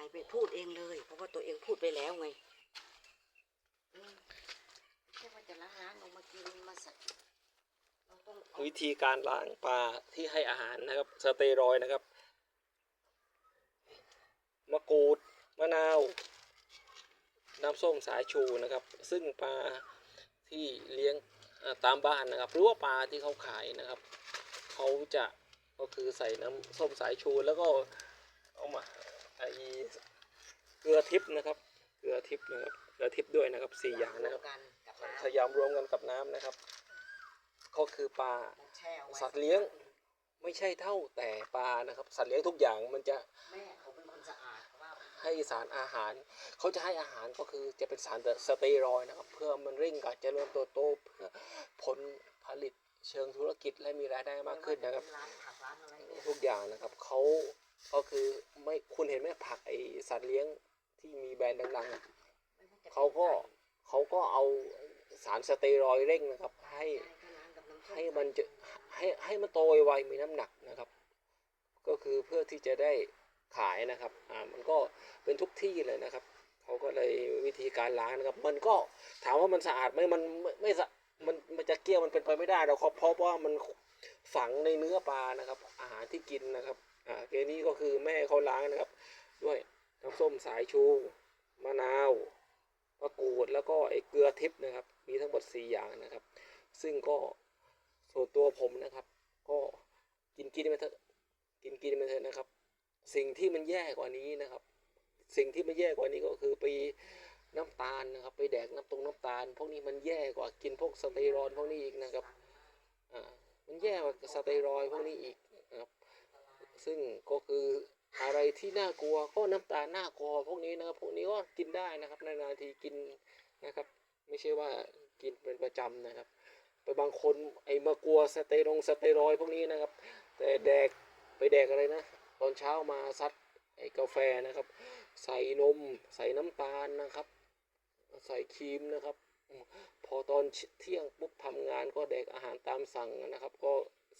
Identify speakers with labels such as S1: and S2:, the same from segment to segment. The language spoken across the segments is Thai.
S1: ายไปพูดเองเลย เพราะว่าตัวเองพูดไปแล้วไงอืมแค่ว่าจะล้างล้างๆลงมากินมาสักเราต้องเอา
S2: วิธีการล้างปลาที่ให้อาหารนะครับ สเตียรอยด์นะครับ มะกรูด มะนาว น้ำส้มสายชูนะครับ ซึ่งปลาที่เลี้ยงอ่าตามบ้านนะครับ หรือว่าปลาที่เขาขายนะครับ เขาจะก็คือใส่น้ำส้มสายชูแล้วก็เอามา ไอเกลือทิพย์นะครับ เกลือทิพย์นะครับ เกลือทิพย์ด้วยนะครับสี่อย่างนะครับ
S1: กันกับน้ำ
S2: ขยำรวมกันกับน้ำนะครับ ก็คือปลา
S1: แช่อาไว้
S2: สัตว์เลี้ยงไม่ใช่เท่าแต่ปลานะครับ สัตว์เลี้ยงทุกอย่างมันจะ
S1: แม่เขาเป็นคนสะอาดว่า
S2: ให้สารอาหาร เขาจะให้อาหารก็คือจะเป็นสารสเตียรอยด์นะครับ เพื่อมันเร่งการเจริญเติบโตเพื่อผลผลิตเชิงธุรกิจและมีรายได้มากขึ้นนะครับ
S1: ร้านผักร้านอะไรเนี่ย
S2: ทุกอย่างนะครับเขา ก็คือไม่คุณเห็นไหมผักไอสัตว์เลี้ยงที่มีแบรนด์ดังๆอะ
S1: ไม่ว่จะ
S2: เขาก็เขาก็เอาสารสเตียรอยด์เร่งนะครับ ให้
S1: เป็นร้านกับน้ำส้
S2: ให้มันจะให้ให้มันโตไวๆมีน้ำหนักนะครับ ก็คือเพื่อที่จะได้ขายนะครับอ่ามันก็เป็นทุกที่เลยนะครับเขาก็เลยวิธีการล้างนะครับ มันก็ถามว่ามันสะอาดไหมมันไม่ไม่สะมันมันจะเกลี้ยงมันเป็นไปไม่ได้หรอกครับเพราะว่ามันฝังในเนื้อปลานะครับ อาหารที่กินนะครับ อ่าเกนี้ก็คือแม่เขาล้างนะครับ ด้วยน้ำส้มสายชู มะนาวมะกรูดแล้วก็ไอ้เกลือทิพย์นะครับ มีทั้งหมด 4 อย่างนะครับ ซึ่งก็ส่วนตัวผมนะครับ ก็กินกินไปเถอะกินกินไปเถอะนะครับ สิ่งที่มันแย่กว่านี้นะครับ สิ่งที่มันแย่กว่านี้ก็คือไปน้ำตาลนะครับ ไปแดกน้ำตรงน้ำตาล พวกนี้มันแย่กว่ากินพวกสเตียรอยพวกนี้อีกนะครับอ่ามันแย่กว่าสเตียรอยพวกนี้อีก ซึ่งก็คืออะไรที่น่ากลัวก็น้ำตาลน่ากลัวพวกนี้นะครับพวกนี้ก็กินได้นะครับนานๆทีกินนะครับ ไม่ใช่ว่ากินเป็นประจำนะครับไปบางคนไอ้มากลัวสเตียรงสเตรอยพวกนี้นะครับ แต่แดกไปแดกอะไรนะ ตอนเช้ามาซัดไอ้กาแฟนะครับ ใส่นม ใส่น้ำตาลนะครับ ใส่ครีมนะครับ พอตอนเที่ยงปุ๊บทำงานก็แดกอาหารตามสั่งนะครับ ก็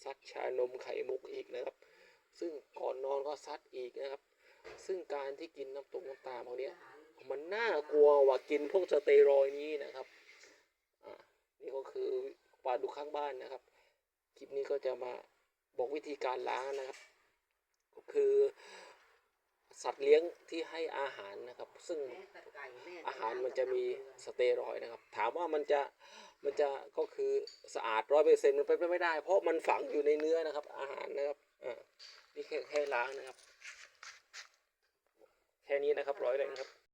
S2: ซัดชานมไข่มุกอีกนะครับ ซึ่งก่อนนอนก็ซัดอีกนะครับ ซึ่งการที่กินน้ำตกน้ำตาลพวกเนี้ยมันน่ากลัวกว่ากินพวกสเตียรอยด์นี้นะครับอ่านี่ก็คือปลาดุกข้างบ้านนะครับ คลิปนี้ก็จะมาบอกวิธีการล้างนะครับ ก็คือสัตว์เลี้ยงที่ให้อาหารนะครับ ซึ่ง
S1: แม่แต่ไก่แม่
S2: อาหารมันจะมีสเตียรอยด์นะครับ ถามว่ามันจะมันจะก็คือสะอาดร้อยเปอร์เซ็นต์มันเป็นไปไม่ได้ เพราะมันฝังอยู่ในเนื้อนะครับ อาหารนะครับอ่า นี่แค่แค่ล้างนะครับ แค่นี้นะครับร้อยเลยนะครับ